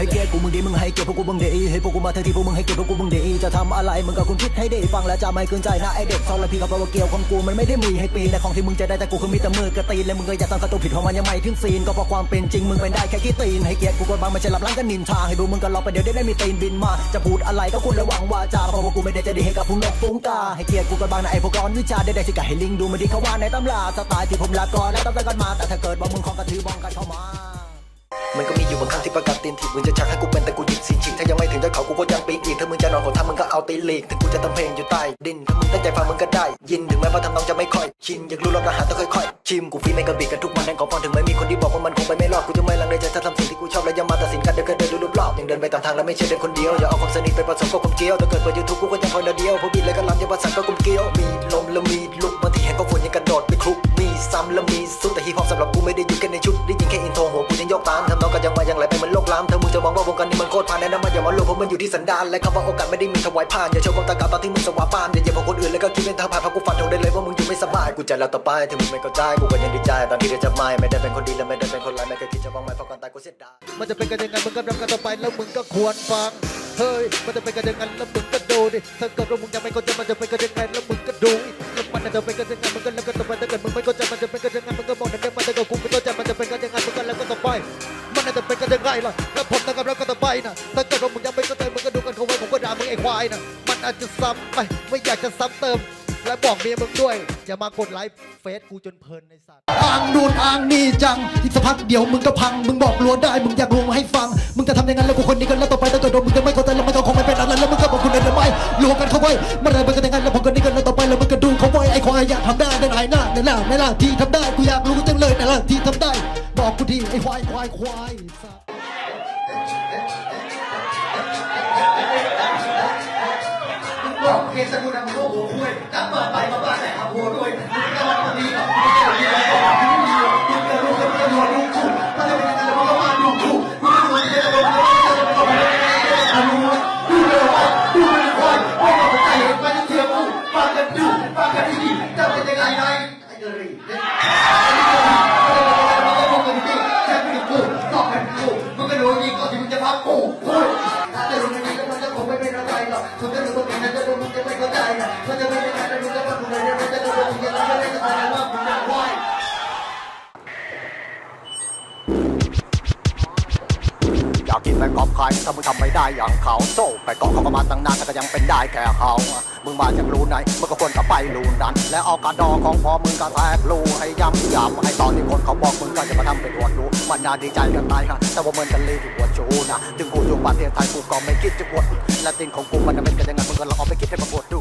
ให้เกียรติกูมึงดีมึงให้เกียรติพวกกูมึงดีให้พวกกูมาเท่าที่พวกมึงให้เกียรติพวกกูมึงดีจะทำอะไรมึงก็คุณคิดให้ดีฟังแล้วจะไม่เกินใจนะไอเด็กซองและพี่กับว่าเกี่ยวของกูมันไม่ได้มีให้ปีแต่ของที่มึงจะได้แต่กูคือมีแต่มือกระตีนและมึงก็อย่าตั้งกระตุกผิดของมันยังไม่ถึงซีนก็เพราะความเป็นจริงมึงเป็นได้แค่ขี้ตีนให้เกียรติกูกดบังไม่ใช่หลับหล้างกันนินทาให้ดูมึงก็รอไปเดี๋ยวได้ได้มีตีนบินมาจะพูดอะไรก็คุณระวังว่าจาเพราะว่ากูไม่ได้จะดีให้กับพวกนกฟุ้งกาให้เกียรติกูกดบังนะไอพวกร้อนวิชาได้ได้สิกะให้ลิงดูมันดีเขาว่าในตำราสไตล์ที่ผมลาก่อนและตั้งแต่กันมาแต่ถ้าเกิดว่ามึงของกระถือบ้องกันเข้ามา มันก็มีอยู่บางครั้งที่ประกาศตีนถีบมึงจะชักให้กูเป็นแต่กูหยิบสีฉีกถ้ายังไม่ถึงยอดเขากูก็ยังปีกอีกถ้ามึงจะนอนคนทำมึงก็เอาตีนหลีกถึงกูจะตั้งเพลงอยู่ใต้ดินถ้ามึงตั้งใจฟังมึงก็ได้ ยินถึงแม้ว่าทำนองจะไม่ค่อยชินอยากรู้รสอาหารต้องค่อยๆชิมกูฟีไม่กระบิดกันทุกวันแทงของฟังถึงไม่มีคนที่บอกว่ามันคงไปไม่รอดกูจะไม่ลังเลใจะทำสิ่งที่กูชอบและยังมาตัดสินกันเดินก็เดินดูรูปรอบยังเดินไปตามทางและไม่ใช่เดินคนเดียวอย่าเอาความสนิทไปผสมกับความเกลียวถ้าเกิดเปิดยูทูบกูก็ยังคนเดียวพอบิดเลยก็ลำยังภาษาก็กลมเกลียวมีลมและมีลุกบาที่เห็นก็ฝนยังกระโดดไปคลุกมีซ้ำและมีซุปแต่ฮิปฮอปสำหรับกูไม่ได้อยู่แค่ในชุดได้ยินแค่อินโทรหัวกูยังโยกตาม มันอยู่ที่สันดานและคำว่าโอกาสไม่ได้มีถวายผ่านอย่าโชว์ความตะกาตอนที่มึงสว่าปานอย่าเหยียบองคนอื่นแล้วก็คิดเป็นทางผ่านเพราะกูฝันทงได้เลยว่ามึงอยู่ไม่สบายกูจะแล้วต่อไปถึงมึงไม่เข้าใจกูก็ยังดีใจตอนที่เธอจะไม่ไม่ได้เป็นคนดีและไม่ได้เป็นคนร้ายไม่เคยคิดจะวางไม้เพราะก่อนตายกูเสียดายมันจะเป็นกันยังไงมึงก็รับกันต่อไปแล้วมึงก็ควรฟังเฮ้ยมันจะเป็นกันยังไงแล้วมึงก็ดูดิถ้าเกิดว่ามึงยังไม่เข้าใจมันจะเป็นกันยังไงแล้วมึงก็ดูอีกแล้วมันจะเป็นกันยังไงมึงก็รับกันต่อไปถ้าเกิดมึงไม่เข้าใจมันจะเป็นกันยังไงมึงก็บอกนั่นเองมันถ้าเกิดกูไม่เข้าใจมันจะเป็นกันยังไงมึงก็รับกันต่อไป มันจะเป็นกันยังไงล่ะแล้วผมนะครับรับกันต่อไปนะถ้าเกิดว่ามึงยังไม่เข้าใจมึงก็ดูกันเขาไว้ผมก็ด่ามึงไอ้ควายนะมันอาจจะซ้ำไปไม่อยากจะซ้ำเติม และบอกเมียมึงด้วยอย่ามากดไลค์เฟซกูจนเพลินในสัตว์อ้างนู่นอ้างนี่จังอีกสักพักเดี๋ยวมึงก็พังมึงบอกลวได้มึงอยากลวงให้ฟัง มึงจะทำอย่างนั้นแล้วกูคนนี้กันแล้วต่อไปถ้าเกิดโดนมึงจะไม่เข้าใจแล้วมันก็คงไม่เป็นอะไรแล้วมึงก็บอกคุณเดินทำไมลวงกันเข้าไว้เมื่อไรมึงก็อย่างนั้นแล้วผมก็นี่กันแล้วต่อไปแล้วมึงก็ดูเขาไว้ไอ้ควายอยากทำได้ในไหนหน้าในล่าในล่าที่ทำได้กูอยากรู้จังเลยในล่าที่ทำได้ อกกูดีไอ้ควายควายควายลองเพลงสกุลนำโลกหัวคุยนับเปิดไปมาบ้านไหนขับหัวด้วย คุณจะรู้ตรงนี้นะจะรู้มึงจะไม่เข้าใจนะมันจะเป็นยังไงแล้วมึงจะมาดูเลยมันจะรู้ว่ามึงจะไม่ได้จะอะไรว่ามึงจะไหวอยากกินแมงกอบไข่ถ้ามึงทำไม่ได้อย่างเขาโซ่ไปเกาะเขาก็มาตั้งนานแต่ก็ยังเป็นได้แค่เขามึงมาจากรูไหนมึงก็ควรจะไปรูนั้น และเอากระดองของพอมึงก็แทกรูให้ย้ำย้ำให้ตอนที่คนเขาบอกมึงก็จะมาทำเป็นอว มันน่าดีใจกันตายค่ะ แต่ว่าเมันกันเลยที่อวดจูนะถึงกูอยู่ประเทศไทยกูก็ไม่คิดจะปวดและตินของกูมันจะเป็นกันยังไงมึงก็ลองเอาไปคิดให้มันปวดดู